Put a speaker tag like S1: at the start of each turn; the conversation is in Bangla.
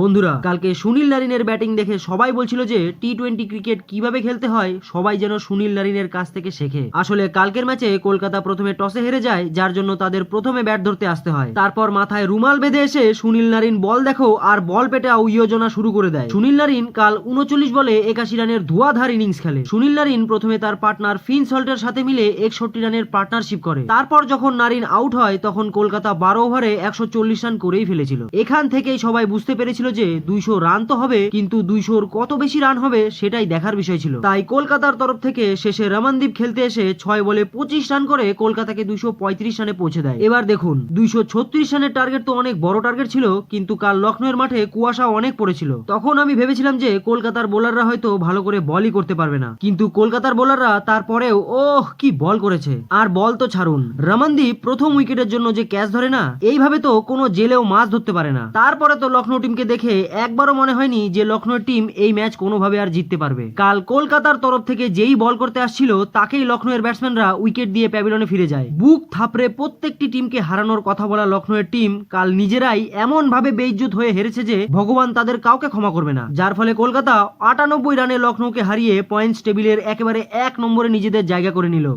S1: বন্ধুরা, কালকে সুনীল নারিনের ব্যাটিং দেখে সবাই বলছিল যে টি টোয়েন্টি ক্রিকেট কীভাবে খেলতে হয়, সবাই যেন সুনীল নারিনের কাছ থেকে শেখে। আসলে কালকের ম্যাচে কলকাতা প্রথমে টসে হেরে যায়, যার জন্য তাদের প্রথমে ব্যাট ধরতে আসতে হয়। তারপর মাথায় রুমাল বেঁধে এসে সুনীল নারিন বল দেখো আর বল পেটে ইয়োজনা শুরু করে দেয়। সুনীল নারিন কাল উনচল্লিশ বলে একাশি রানের ধোয়াধার ইনিংস খেলে। সুনীল নারিন প্রথমে তার পার্টনার ফিন সল্টের সাথে মিলে একষট্টি রানের পার্টনারশিপ করে। তারপর যখন নারিন আউট হয়, তখন কলকাতা বারো ওভারে একশো চল্লিশ রান করেই ফেলেছিল। এখান থেকেই সবাই বুঝতে পেরেছিল যে দুইশো রান তো হবে, কিন্তু দুইশোর কত বেশি রান হবে সেটাই দেখার বিষয় ছিল। তাই কলকাতার তরফ থেকে শেষে রমনদীপ খেলতে এসে ছয় বলে পঁচিশ রান করে কলকাতাকে দুইশো পঁয়ত্রিশ রানে পৌঁছে দেয়। এবার দেখুন, দুইশো ছত্রিশ রানের টার্গেট তো অনেক বড় টার্গেট ছিল, কিন্তু কাল লখনৌয়ের মাঠে কুয়াশা অনেক পড়েছিল। তখন আমি ভেবেছিলাম যে কলকাতার বোলাররা হয়তো ভালো করে বলই করতে পারবে না। কিন্তু কলকাতার বোলাররা তারপরেও, ওহ, কি বল করেছে। আর বল তো ছাড়ুন। রমনদীপ প্রথম উইকেটের জন্য যে ক্যাচ ধরে না, এইভাবে তো কোনো জেলেও মাছ ধরতে পারে না। তারপরে তো লখনৌ টিমকে দেখে একবারও মনে হয়নি যে লখনৌ টিম এই ম্যাচ কোনোভাবে আর জিততে পারবে। কাল কলকাতার তরফ থেকে যেই বল করতে আসছিল, তাকেই লখনৌয়ের ব্যাটসম্যানরা উইকেট দিয়ে প্যাভিলনে ফিরে যায়। বুক থাপড়ে প্রত্যেকটি টিমকে হারানোর কথা বলা লখনৌয়ের টিম কাল নিজেরাই এমন ভাবে বেইজ্জত হয়ে হেরেছে যে ভগবান তাদের কাউকে ক্ষমা করবে না। যার ফলে কলকাতা আটানব্বই রানে লখনৌকে হারিয়ে পয়েন্টস টেবিলের একেবারে এক নম্বরে নিজেদের জায়গা করে নিল।